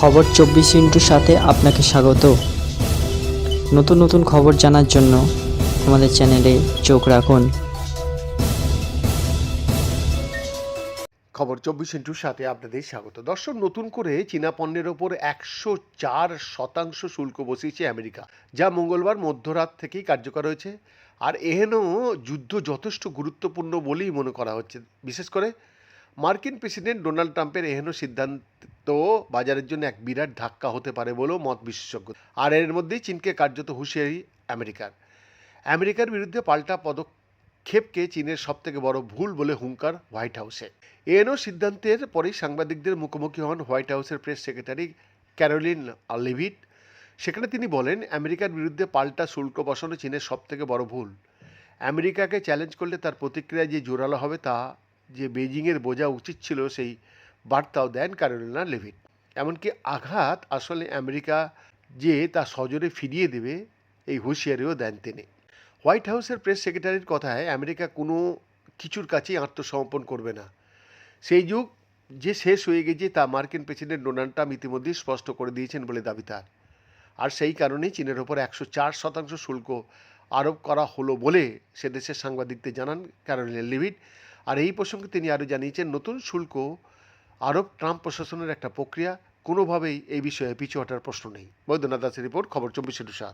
খবর চব্বিশ ইন্টুর সাথে আপনাকে স্বাগত। নতুন নতুন খবর জানার জন্য আমাদের চ্যানেলে চোখ রাখুন। খবর চব্বিশ ইন্টুর সাথে আপনাদের স্বাগত। দর্শক, নতুন করে চীনা পণ্যের ওপর একশো চার শতাংশ শুল্ক বসিয়েছে আমেরিকা, যা মঙ্গলবার মধ্যরাত থেকেই কার্যকর হয়েছে। আর এহেন যুদ্ধ যথেষ্ট গুরুত্বপূর্ণ বলেই মনে করা হচ্ছে। বিশেষ করে মার্কিন প্রেসিডেন্ট ডোনাল্ড ট্রাম্পের এহেন সিদ্ধান্ত বাজারের জন্য এক বিরাট ধাক্কা হতে পারে বলেও মত বিশেষজ্ঞ। আর এর মধ্যেই চীনকে কার্যত হুঁশিয়ারি আমেরিকার। আমেরিকার বিরুদ্ধে পাল্টা পদক্ষেপকে চীনের সবথেকে বড় ভুল বলে হুঙ্কার হোয়াইট হাউসে। এনও সিদ্ধান্তের পরেই সাংবাদিকদের মুখোমুখি হন হোয়াইট হাউসের প্রেস সেক্রেটারি ক্যারোলিন লিভিট। সেখানে তিনি বলেন, আমেরিকার বিরুদ্ধে পাল্টা শুল্ক বসানো চীনের সবথেকে বড় ভুল। আমেরিকাকে চ্যালেঞ্জ করলে তার প্রতিক্রিয়া যে জোরালো হবে তা যে বেজিংয়ের বোঝা উচিত ছিল সেই বার্তাও দেন ক্যারোলিনা লেভিট এমনকি আঘাত আসলে আমেরিকা যে তা সজোরে ফিরিয়ে দেবে, এই হুঁশিয়ারিও দেন তিনি। হোয়াইট হাউসের প্রেস সেক্রেটারির কথায় আমেরিকা কোনো কিছুর কাছেই আত্মসমর্পণ করবে না। সেই যুগ যে শেষ হয়ে গেছে তা মার্কিন প্রেসিডেন্ট ডোনাল্ড ট্রাম্প ইতিমধ্যেই স্পষ্ট করে দিয়েছেন বলে দাবি তার। আর সেই কারণেই চীনের ওপর একশো চার শতাংশ শুল্ক আরোপ করা হলো বলে সে দেশের সাংবাদিকদের জানান ক্যারোলিন লিভিট আর এই প্রসঙ্গে তিনি আরও জানিয়েছেন, নতুন শুল্ক আরব ট্রাম্প প্রশাসনের একটা প্রক্রিয়া, কোনোভাবেই এই বিষয়ে পিছু হটার প্রশ্ন নেই। বৈদ্যনাথ দাসের রিপোর্ট, খবর চব্বিশে টুসা